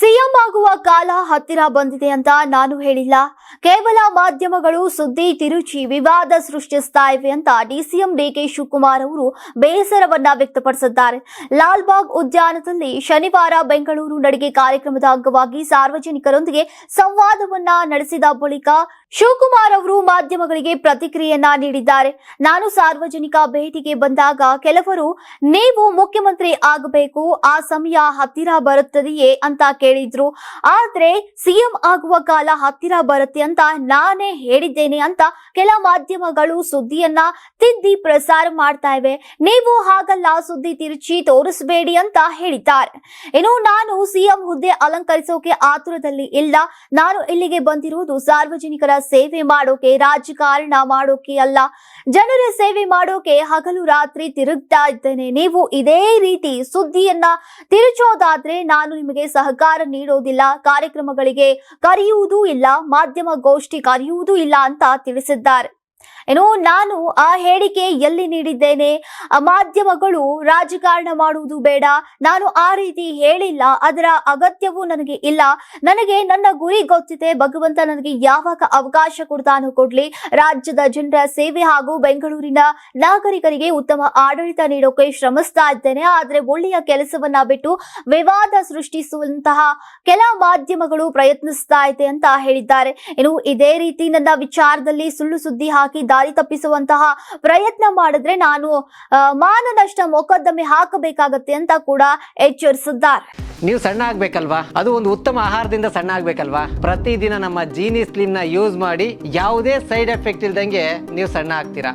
CM ಆಗುವ ಕಾಲ ಹತ್ತಿರ ಬಂದಿದೆ ಅಂತ ನಾನು ಹೇಳಿಲ್ಲ. ಕೇವಲ ಮಾಧ್ಯಮಗಳು ಸುದ್ದಿ, ತಿರುಚಿ, ವಿವಾದ ಸೃಷ್ಟಿಸ್ತಾ ಇವೆ ಅಂತ ಡಿಸಿಎಂ ಡಿಕೆ ಶಿವಕುಮಾರ್ ಅವರು ಬೇಸರವನ್ನ ವ್ಯಕ್ತಪಡಿಸಿದ್ದಾರೆ. ಲಾಲ್ಬಾಗ್ ಉದ್ಯಾನದಲ್ಲಿ ಶನಿವಾರ ಬೆಂಗಳೂರು ನಡಿಗೆ ಕಾರ್ಯಕ್ರಮದ ಅಂಗವಾಗಿ ಸಾರ್ವಜನಿಕರೊಂದಿಗೆ ಸಂವಾದವನ್ನ ನಡೆಸಿದ ಬಳಿಕ ಶಿವಕುಮಾರ್ ಅವರು ಮಾಧ್ಯಮಗಳಿಗೆ ಪ್ರತಿಕ್ರಿಯೆಯನ್ನ ನೀಡಿದ್ದಾರೆ. ನಾನು ಸಾರ್ವಜನಿಕ ಭೇಟಿಗೆ ಬಂದಾಗ ಕೆಲವರು, ನೀವು ಮುಖ್ಯಮಂತ್ರಿ ಆಗಬೇಕು, ಆ ಸಮಯ ಹತ್ತಿರ ಬರುತ್ತದೆಯೇ? ಅಂತ ಕೇಳಿದ್ರು ಆದ್ರೆ ಸಿಎಂ ಆಗುವ ಕಾಲ ಹತ್ತಿರ ಬರುತ್ತೆ ಅಂತ ನಾನೇ ಹೇಳಿದ್ದೇನೆ ಅಂತ ಕೆಲ ಮಾಧ್ಯಮಗಳು ಸುದ್ದಿಯನ್ನ ತಿದ್ದಿ ಪ್ರಸಾರ ಮಾಡ್ತಾ ಇವೆ. ನೀವು ಹಾಗಲ್ಲ, ಸುದ್ದಿ ತಿರುಚಿ ತೋರಿಸಬೇಡಿ ಅಂತ ಹೇಳಿದ್ದಾರೆ. ಇನ್ನು ನಾನು ಸಿಎಂ ಹುದ್ದೆ ಅಲಂಕರಿಸೋಕೆ ಆತುರದಲ್ಲಿ ಇಲ್ಲ. ನಾನು ಇಲ್ಲಿಗೆ ಬಂದಿರುವುದು ಸಾರ್ವಜನಿಕರ ಸೇವೆ ಮಾಡೋಕೆ, ರಾಜಕಾರಣ ಮಾಡೋಕೆ ಅಲ್ಲ. ಜನರ ಸೇವೆ ಮಾಡೋಕೆ ಹಗಲು ರಾತ್ರಿ ತಿರುಗ್ತಾ ಇದ್ದೇನೆ. ನೀವು ಇದೇ ರೀತಿ ಸುದ್ದಿಯನ್ನ ತಿರುಚೋದಾದ್ರೆ ನಾನು ನಿಮಗೆ ಸಹಕಾರ ನೀಡೋದಿಲ್ಲ ಕಾರ್ಯಕ್ರಮಗಳಿಗೆ ಕರೆಯುವುದೂ ಇಲ್ಲ ಮಾಧ್ಯಮ ಗೋಷ್ಠಿ ಕರೆಯುವುದೂ ಇಲ್ಲ ಅಂತ ತಿಳಿಸಿದ್ದಾರೆ. ಏನು ನಾನು ಆ ಹೇಳಿಕೆ ಎಲ್ಲಿ ನೀಡಿದ್ದೇನೆ? ಮಾಧ್ಯಮಗಳು ರಾಜಕಾರಣ ಮಾಡುವುದು ಬೇಡ. ನಾನು ಆ ರೀತಿ ಹೇಳಿಲ್ಲ. ಅದರ ಅಗತ್ಯವೂ ನನಗೆ ಇಲ್ಲ. ನನಗೆ ನನ್ನ ಗುರಿ ಗೊತ್ತಿದೆ. ಭಗವಂತ ನನಗೆ ಯಾವಾಗ ಅವಕಾಶ ಕೊಡ್ತಾನೋ ಕೊಡ್ಲಿ. ರಾಜ್ಯದ ಜನರ ಸೇವೆ ಹಾಗೂ ಬೆಂಗಳೂರಿನ ನಾಗರಿಕರಿಗೆ ಉತ್ತಮ ಆಡಳಿತ ನೀಡೋಕೆ ಶ್ರಮಿಸ್ತಾ ಇದ್ದೇನೆ. ಆದ್ರೆ ಒಳ್ಳೆಯ ಕೆಲಸವನ್ನ ಬಿಟ್ಟು ವಿವಾದ ಸೃಷ್ಟಿಸುವಂತಹ ಕೆಲ ಮಾಧ್ಯಮಗಳು ಪ್ರಯತ್ನಿಸ್ತಾ ಇದೆ ಅಂತ ಹೇಳಿದ್ದಾರೆ. ಇನ್ನು ಇದೇ ರೀತಿ ನನ್ನ ವಿಚಾರದಲ್ಲಿ ಸುಳ್ಳು ಸುದ್ದಿ ಹಾಕಿ ದಾರಿ ತಪ್ಪಿಸುವಂತಹ ಪ್ರಯತ್ನ ಮಾಡಿದ್ರೆ ನಾನು ಮಾನನಷ್ಟ ಮೊಕದ್ದಮೆ ಹಾಕಬೇಕಾಗತ್ತೆ ಅಂತ ಕೂಡ ಎಚ್ಚರಿಸಿದ್ದಾರೆ ನೀವು ಸಣ್ಣ ಆಗ್ಬೇಕಲ್ವಾ? ಅದು ಒಂದು ಉತ್ತಮ ಆಹಾರದಿಂದ ಸಣ್ಣ ಆಗ್ಬೇಕಲ್ವಾ? ಪ್ರತಿದಿನ ನಮ್ಮ ಜೀನಿ ಸ್ಲಿಮ್ನ ಯೂಸ್ ಮಾಡಿ ಯಾವುದೇ ಸೈಡ್ ಎಫೆಕ್ಟ್ ಇಲ್ದಂಗೆ ನೀವು ಸಣ್ಣ ಆಗ್ತೀರಾ?